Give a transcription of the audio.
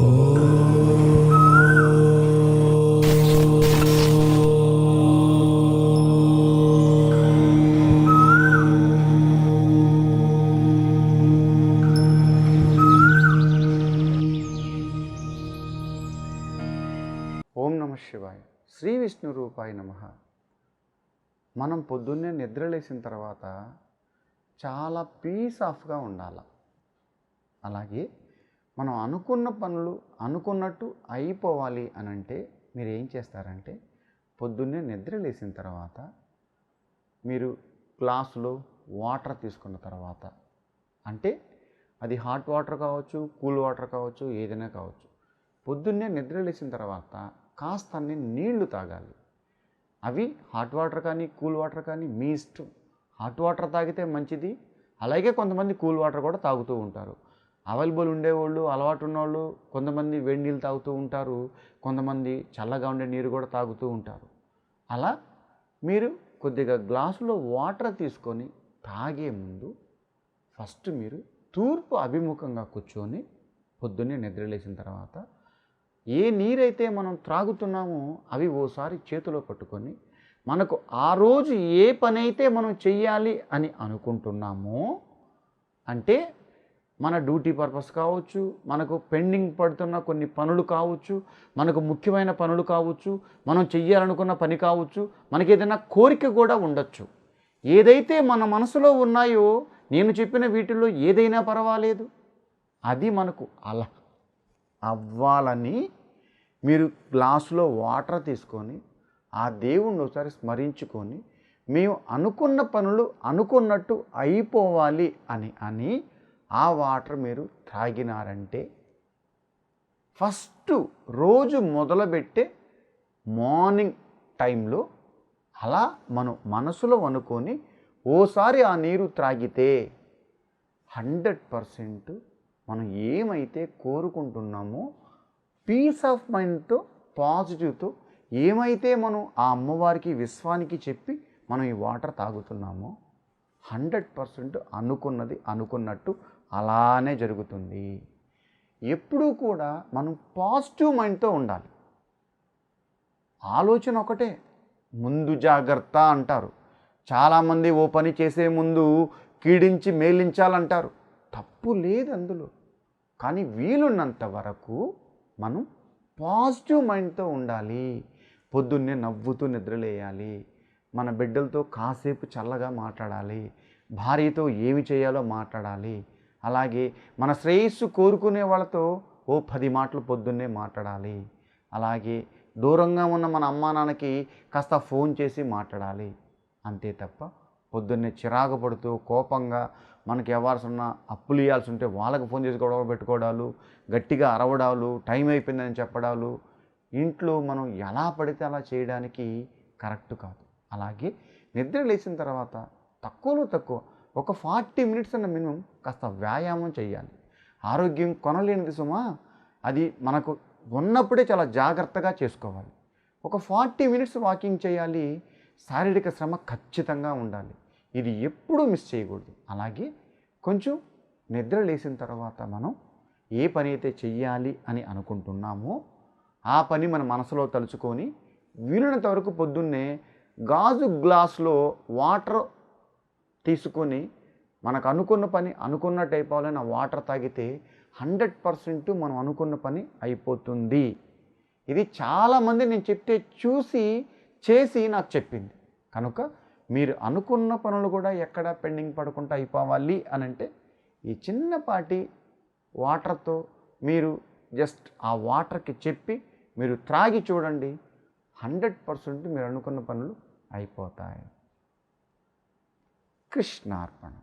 ఓం నమ శివాయ. శ్రీ విష్ణు రూపాయ నమ. మనం పొద్దున్నే నిద్రలేసిన తర్వాత చాలా పీస్ ఆఫ్గా ఉండాలి. అలాగే మనం అనుకున్న పనులు అనుకున్నట్టు అయిపోవాలి అని అంటే మీరు ఏం చేస్తారంటే పొద్దున్నే నిద్ర లేచిన తర్వాత మీరు గ్లాసులో వాటర్ తీసుకున్న తర్వాత అంటే అది హాట్ వాటర్ కావచ్చు కూల్ వాటర్ కావచ్చు ఏదైనా కావచ్చు పొద్దున్నే నిద్ర లేచిన తర్వాత కాస్త అన్ని నీళ్ళు తాగాలి. అవి హాట్ వాటర్ కానీ కూల్ వాటర్ కానీ మీ ఇష్టం. హాట్ వాటర్ తాగితే మంచిది. అలాగే కొంతమంది కూల్ వాటర్ కూడా తాగుతూ ఉంటారు. అవైలబుల్ ఉండేవాళ్ళు అలవాటు ఉన్నవాళ్ళు కొంతమంది వేడి నీళ్ళు తాగుతూ ఉంటారు కొంతమంది చల్లగా ఉండే నీరు కూడా తాగుతూ ఉంటారు. అలా మీరు కొద్దిగా గ్లాసులో వాటర్ తీసుకొని తాగే ముందు ఫస్ట్ మీరు తూర్పు అభిముఖంగా కూర్చొని పొద్దున్నే నిద్రలేసిన తర్వాత ఏ నీరైతే మనం త్రాగుతున్నామో అవి ఓసారి చేతిలో పట్టుకొని మనకు ఆ రోజు ఏ పని అయితే మనం చెయ్యాలి అని అనుకుంటున్నామో అంటే మన డ్యూటీ పర్పస్ కావచ్చు మనకు పెండింగ్ పడుతున్న కొన్ని పనులు కావచ్చు మనకు ముఖ్యమైన పనులు కావచ్చు మనం చెయ్యాలనుకున్న పని కావచ్చు మనకి ఏదైనా కోరిక కూడా ఉండొచ్చు. ఏదైతే మన మనసులో ఉన్నాయో నేను చెప్పిన వీటిల్లో ఏదైనా పర్వాలేదు. అది మనకు అలా అవ్వాలని మీరు గ్లాసులో వాటర్ తీసుకొని ఆ దేవుణ్ణి ఒకసారి స్మరించుకొని మేము అనుకున్న పనులు అనుకున్నట్టు అయిపోవాలి అని అని ఆ వాటర్ మీరు త్రాగినారంటే ఫస్ట్ రోజు మొదలుపెట్టే మార్నింగ్ టైంలో అలా మనం మనసులో అనుకొని ఓసారి ఆ నీరు త్రాగితే హండ్రెడ్ పర్సెంట్ మనం ఏమైతే కోరుకుంటున్నామో పీస్ ఆఫ్ మైండ్తో పాజిటివ్తో ఏమైతే మనం ఆ అమ్మవారికి విశ్వానికి చెప్పి మనం ఈ వాటర్ తాగుతున్నామో హండ్రెడ్ పర్సెంట్ అనుకున్నది అనుకున్నట్టు అలానే జరుగుతుంది. ఎప్పుడూ కూడా మనం పాజిటివ్ మైండ్తో ఉండాలి. ఆలోచన ఒకటే ముందు జాగ్రత్త అంటారు. చాలామంది ఓ పని చేసే ముందు కీడించి మేలించాలంటారు. తప్పు లేదు అందులో. కానీ వీలున్నంత వరకు మనం పాజిటివ్ మైండ్తో ఉండాలి. పొద్దున్నే నవ్వుతూ నిద్రలేయాలి. మన బిడ్డలతో కాసేపు చల్లగా మాట్లాడాలి. భార్యతో ఏమి చేయాలో మాట్లాడాలి. అలాగే మన శ్రేయస్సు కోరుకునే వాళ్ళతో ఓ పది మాటలు పొద్దున్నే మాట్లాడాలి. అలాగే దూరంగా ఉన్న మన అమ్మా నాన్నకి కాస్త ఫోన్ చేసి మాట్లాడాలి. అంతే తప్ప పొద్దున్నే చిరాకు పడుతూ కోపంగా మనకి ఎవరిసన్నా అప్పులు ఇవ్వాల్సి ఉంటే వాళ్ళకి ఫోన్ చేసి గొడవ పెట్టుకోవడాలు గట్టిగా అరవడాలు టైం అయిపోయిందని చెప్పడాలు ఇంట్లో మనం ఎలా పడితే అలా చేయడానికి కరెక్ట్ కాదు. అలాగే నిద్ర లేచిన తర్వాత తక్కువలో తక్కువ ఒక ఫార్టీ మినిట్స్ అన్న మినిమం కాస్త వ్యాయామం చేయాలి ఆరోగ్యం కొనలేనిది సుమా అది మనకు ఉన్నప్పుడే చాలా జాగ్రత్తగా చేసుకోవాలి. ఒక ఫార్టీ మినిట్స్ వాకింగ్ చేయాలి శారీరక శ్రమ ఖచ్చితంగా ఉండాలి. ఇది ఎప్పుడూ మిస్ చేయకూడదు. అలాగే కొంచెం నిద్ర లేచిన తర్వాత మనం ఏ పని అయితే చెయ్యాలి అని అనుకుంటున్నామో ఆ పని మన మనసులో తలుచుకొని వీలునంత వరకు పొద్దున్నే గాజు గ్లాసులో వాటర్ తీసుకొని మనకు అనుకున్న పని అనుకున్నట్టు అయిపోవాలని ఆ వాటర్ తాగితే హండ్రెడ్ పర్సెంట్ మనం అనుకున్న పని అయిపోతుంది. ఇది చాలామంది నేను చెప్తే చూసి చేసి నాకు చెప్పింది. కనుక మీరు అనుకున్న పనులు కూడా ఎక్కడ పెండింగ్ పడకుండా అయిపోవాలి అని అంటే ఈ చిన్నపాటి వాటర్తో మీరు జస్ట్ ఆ వాటర్కి చెప్పి మీరు త్రాగి చూడండి హండ్రెడ్ పర్సెంట్ మీరు అనుకున్న పనులు అయిపోతాయి. Krishna Arpanam.